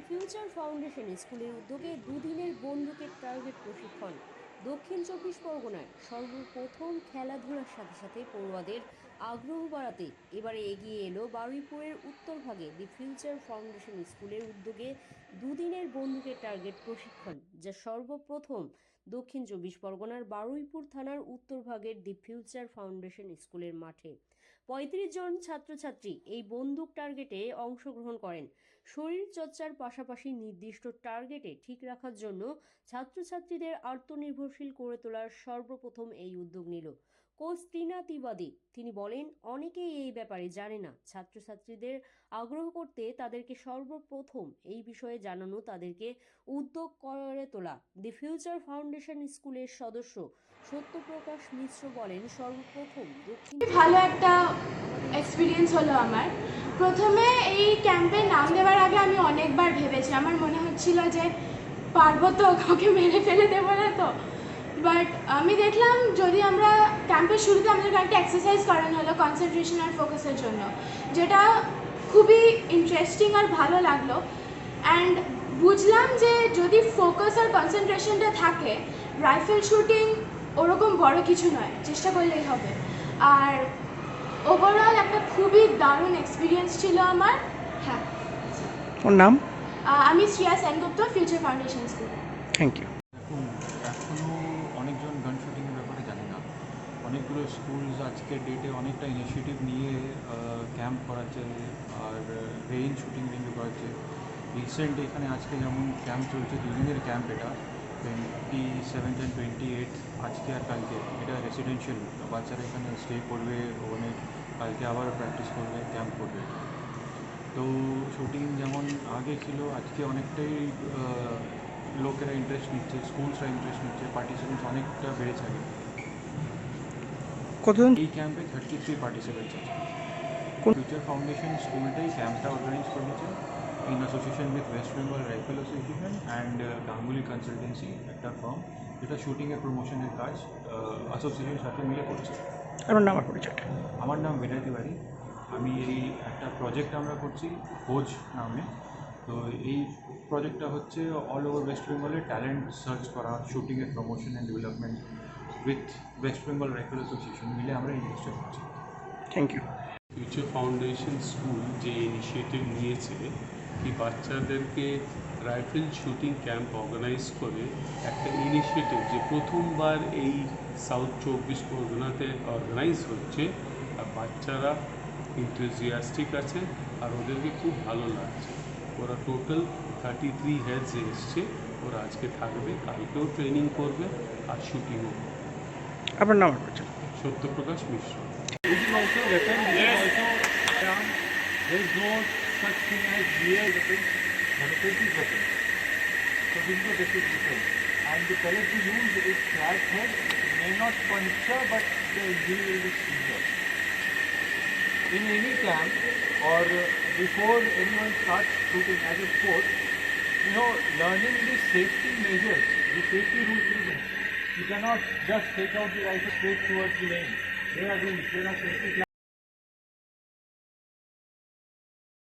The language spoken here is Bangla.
ফিউচার ফাউন্ডেশন স্কুলের উদ্যোগে দুদিনের বন্দুকের প্রাইভেট প্রশিক্ষণ। দক্ষিণ চব্বিশ পরগনায় সর্বপ্রথম খেলাধুলার সাথে সাথে পড়ুয়াদের আগ্রহ বাড়াতে এবারে এগিয়ে এলো বারুইপুরের উত্তরভাগে দি ফিউচার ফাউন্ডেশন স্কুলের উদ্যোগে দুদিনের বন্দুকের টার্গেট প্রশিক্ষণ, যা সর্বপ্রথম দক্ষিণ চব্বিশ পরগনার বারুইপুর থানার উত্তরভাগের দি ফিউচার ফাউন্ডেশন স্কুলের মাঠে। পঁয়ত্রিশ জন ছাত্রছাত্রী এই বন্দুক টার্গেটে অংশগ্রহণ করেন। শরীর চর্চার পাশাপাশি নির্দিষ্ট টার্গেটে ঠিক রাখার জন্য ছাত্রছাত্রীদের আত্মনির্ভরশীল করে তোলার সর্বপ্রথম এই উদ্যোগ নিল। কোচ টিনা তিবাদি তিনি বলেন, অনেকেই এই ব্যাপারে জানে না। ছাত্রছাত্রীদের আগ্রহ করতে তাদেরকে সর্বপ্রথম এই বিষয়ে জানানো, তাদেরকে উদ্যোগ করে তোলা। দি ফিউচার ফাউন্ডেশন স্কুলের সদস্য সত্যপ্রকাশ মিশ্র বলেন, সর্বপ্রথম ভালো একটা এক্সপিরিয়েন্স হলো আমার। প্রথমে এই ক্যাম্পে নাম দেওয়ার আগে আমি অনেকবার ভেবেছি। আমার মনে হচ্ছিল যে পারব তো কাউকে মেরে ফেলে দেবো না তো। বাট আমি দেখলাম যদি আমরা ক্যাম্পের শুরুতে আমাদের একটা এক্সারসাইজ করানো হলো কনসেন্ট্রেশন আর ফোকাসের জন্য যেটা খুবই ইন্টারেস্টিং আর ভালো লাগল। অ্যান্ড বুঝলাম যে যদি ফোকাস আর কনসেন্ট্রেশনটা থাকে রাইফেল শুটিং ওরকম বড় কিছু নয় চেষ্টা করলেই হবে। আর ওভারঅল একটা খুবই দারুণ এক্সপিরিয়েন্স ছিল আমার। হ্যাঁ। ওর নাম? আমি Shriya Sengupta future foundation school thank you দেখুন এখনও অনেকজন গান শুটিংয়ের ব্যাপারে জানি না অনেকগুলো স্কুলস আজকের ডেটে অনেকটা ইনিশিয়েটিভ নিয়ে ক্যাম্প করাচ্ছে আর রেঞ্জ শুটিং রেঞ্জ করাচ্ছে। রিসেন্ট এখানে আজকে যেমন ক্যাম্প চলছে দুদিনের ক্যাম্প এটা। Twenty seventh and twenty eight আজকে আর কালকে। এটা রেসিডেন্সিয়াল বাচ্চারা এখানে স্টে করবে ওখানে কালকে আবার প্র্যাকটিস করবে ক্যাম্প করবে। তো শুটিং যেমন আগে ছিল আজকে অনেকটাই আহ, লোকেরা ইন্টারেস্ট নিচ্ছে স্কুলসরা ইন্টারেস্ট নিচ্ছে পার্টিসিপেন্টস অনেকটা বেড়েছে আগে। কতজন? এই ক্যাম্পে থার্টি থ্রি পার্টিসিপেন্টস আছে। কোন- ফিউচার ফাউন্ডেশন স্কুলটাই ক্যাম্পটা অর্গানাইজ করেছে। In association with West Bengal rifle association and Ganguly consultancy একটা ফার্ম যেটা শুটিংয়ের প্রমোশনের কাজ অ্যাসোসিয়েশনের সাথে মিলে করছে। আপনার নাম পরিচয়টা? আমার নাম বিনয় তিওয়ারি আমি এই একটা প্রজেক্ট আমরা করছি খোঁজ নামে। তো এই প্রজেক্টটা হচ্ছে অল ওভার ওয়েস্ট বেঙ্গলে ট্যালেন্ট সার্চ করা শুটিংয়ের promotion and development with West Bengal rifle association মিলে আমরা এই জিনিসটা করছি thank you future foundation school যে ইনিশিয়েটিভ নিয়েছে কি বাচ্চাদেরকে রাইফেল শুটিং ক্যাম্প অর্গানাইজ করে একটা ইনিশিয়েটিভ যে প্রথমবার এই সাউথ চব্বিশ পরগনাতে অর্গানাইজ হচ্ছে আর বাচ্চারা ইন্থুজিয়াস্টিক আছে আর ওদেরকে খুব ভালো লাগছে। ওরা টোটাল থার্টি থ্রি হেডস এসছে ওরা আজকে থাকবে কালকেও ট্রেনিং করবে আর শুটিংও করবে। আপনার নাম আর পরিচয় সত্যপ্রকাশ মিশ্র This is also weapon, this is also gun. There is no such thing as real weapon, but it is weapon. So this is the basic difference. And the pellet we use is flat head, it may not puncture, but the injury will be severe. In any camp or uh, before anyone starts shooting as a sport, you know, learning the safety measures, the safety rules is you cannot just take out the rifle straight towards the lane. There are rules, there are safety